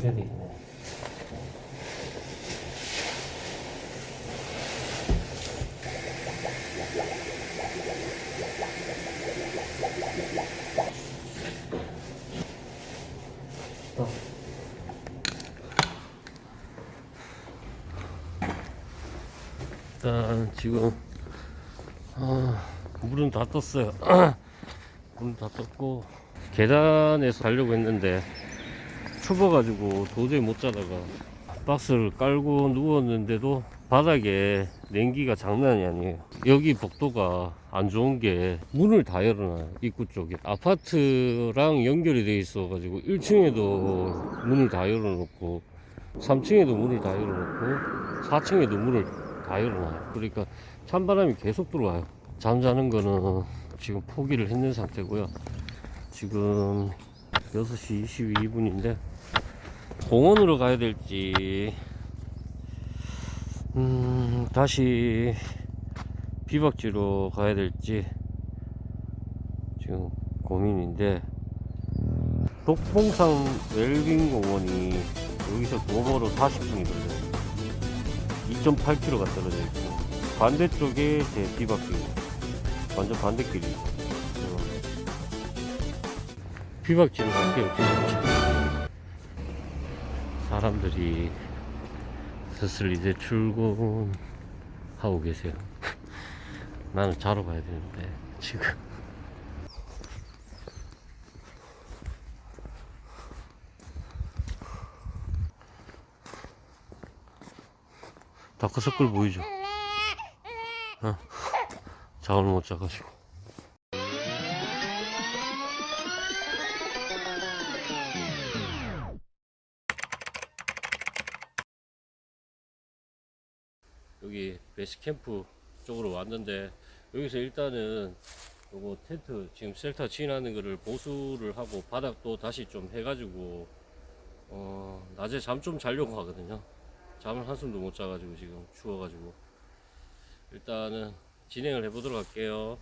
돼 있네. 또. 일단 지금 아, 물은 다 떴어요. 물은 다 떴고 계단에서 가려고 했는데 추워가지고 도저히 못 자다가 박스를 깔고 누웠는데도 바닥에 냉기가 장난이 아니에요. 여기 복도가 안 좋은 게 문을 다 열어놔요. 입구 쪽에. 아파트랑 연결이 돼 있어 가지고 1층에도 문을 다 열어놓고 3층에도 문을 다 열어놓고 4층에도 문을 다 열어놔요. 그러니까 찬바람이 계속 들어와요. 잠자는 거는 지금 포기를 했는 상태고요. 지금 6시 22분인데 공원으로 가야 될지. 음, 다시 비박지로 가야 될지 지금 고민인데 독봉산 웰빙 공원이 여기서 도보로 40분이 걸려요. 2.8km가 떨어져 있고 반대쪽에 제 비박길 완전 반대길이 비박지로 갈게요 사람들이 슬슬 이제 출근하고 계세요. 나는 자러 가야 되는데 지금 다크서클 보이죠? 어. 잠을 못 자가지고 여기 베이스캠프 쪽으로 왔는데 여기서 일단은 요거 텐트 지금 셀터 치인하는 거를 보수를 하고 바닥도 다시 좀 해가지고 어 낮에 잠 좀 자려고 하거든요. 잠을 한숨도 못 자가지고 지금 추워가지고. 일단은 진행을 해보도록 할게요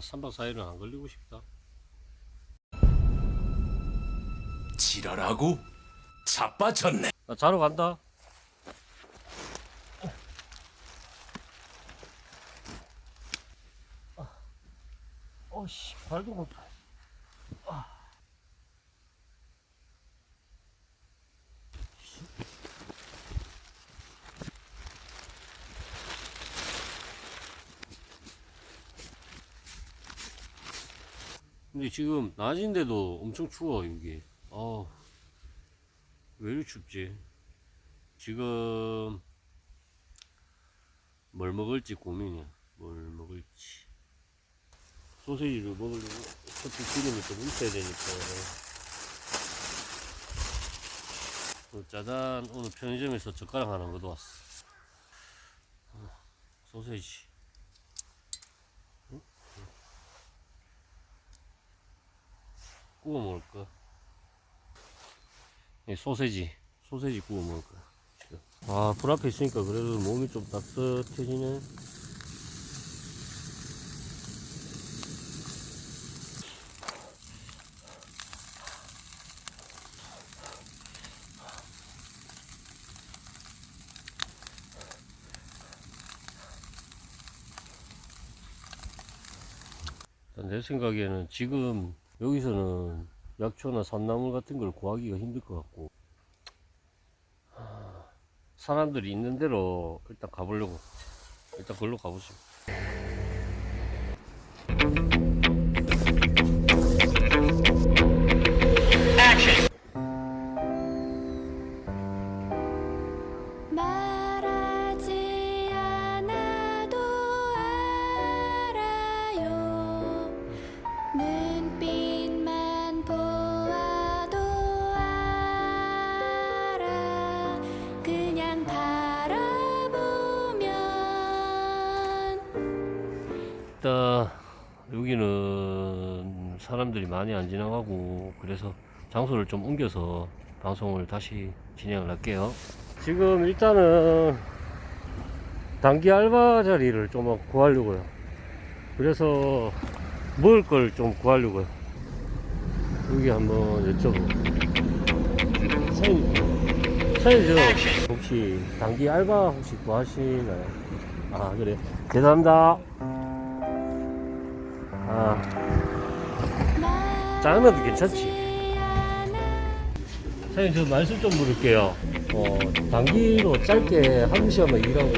3박 4일은 안 걸리고 싶다. 지랄하고? 자빠졌네. 나 자러 간다. 어씨 발도 못 근데 지금 낮인데도 엄청 추워 여기 아, 왜 이리 춥지? 지금 뭘 먹을지 고민이야. 뭘 먹을지. 소세지를 먹으려면 어차피 기름이 좀 있어야 되니까. 어, 짜잔 오늘 편의점에서 젓가락 하나 얻어왔어. 어, 소세지 구워 먹을 거. 예, 소세지, 소세지 구워 먹을 거. 아, 불 앞에 있으니까 그래도 몸이 좀 따뜻해지네. 내 생각에는 지금 여기서는 약초나 산나물 같은 걸 구하기가 힘들 것 같고. 하, 사람들이 있는 대로 일단 가보려고. 일단 걸로 가보죠 일단 여기는 사람들이 많이 안 지나가고 그래서 장소를 좀 옮겨서 방송을 다시 진행을 할게요. 지금 일단은 단기 알바 자리를 좀 구하려고요. 그래서 먹을 걸 좀 구하려고요. 여기 한번 여쭤보고. 사장님 사장님 저 혹시 단기 알바 혹시 구하시나요? 아 그래. 죄송합니다 아. 짜장면도 괜찮지. 사장님 저 말씀 좀 물을게요. 어 단기로 짧게 한 시간만 일하고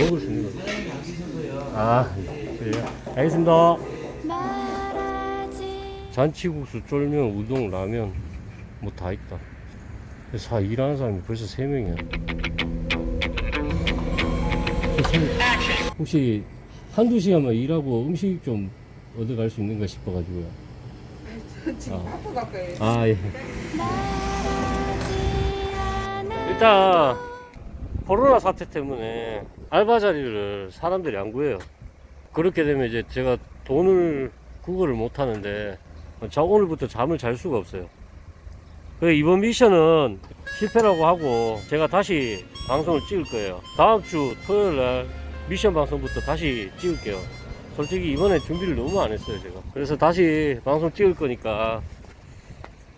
먹을 수 있는 거아 그래요? 알겠습니다. 잔치국수 쫄면 우동 라면 뭐 다 있다. 사 일하는 사람이 벌써 세명이야. 혹시 한두 시간만 일하고 음식 좀 얻어갈 수 있는가 싶어가지고요 아, 아 예. 일단 코로나 사태 때문에 알바 자리를 사람들이 안 구해요. 그렇게 되면 이제 제가 돈을 구걸을 못 하는데 저 오늘부터 잠을 잘 수가 없어요. 그래서 이번 미션은 실패라고 하고 제가 다시 방송을 찍을 거예요. 다음 주 토요일 날 미션 방송부터 다시 찍을게요. 솔직히 이번에 준비를 너무 안 했어요, 제가. 그래서 다시 방송 찍을 거니까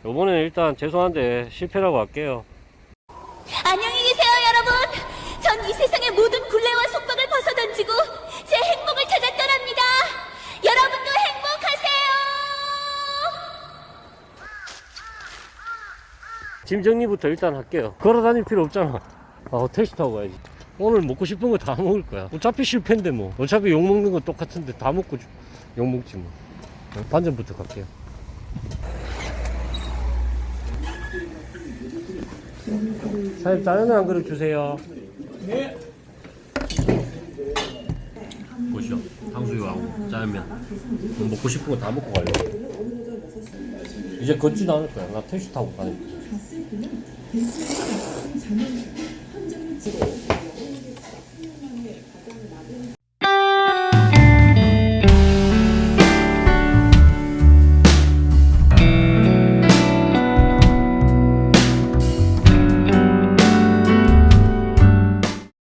이번에는 일단 죄송한데 실패라고 할게요. 안녕히 계세요, 여러분. 전 이 세상의 모든 굴레와 속박을 벗어던지고 제 행복을 찾아 떠납니다. 여러분도 행복하세요. 짐 정리부터 일단 할게요. 걸어 다닐 필요 없잖아. 아, 택시 타고 가야지. 오늘 먹고 싶은 거 다 먹을 거야. 어차피 실패인데 뭐. 어차피 욕 먹는 건 똑같은데 다 먹고 주- 욕 먹지 뭐. 어, 반전부터 갈게요. 사장님 짜장면 한 그릇 주세요. 네. 보시죠. 탕수육하고 짜장면. 먹고 싶은 거 다 먹고 가려고. 이제 걷지도 않을 거야. 나 택시 타고 가야 돼.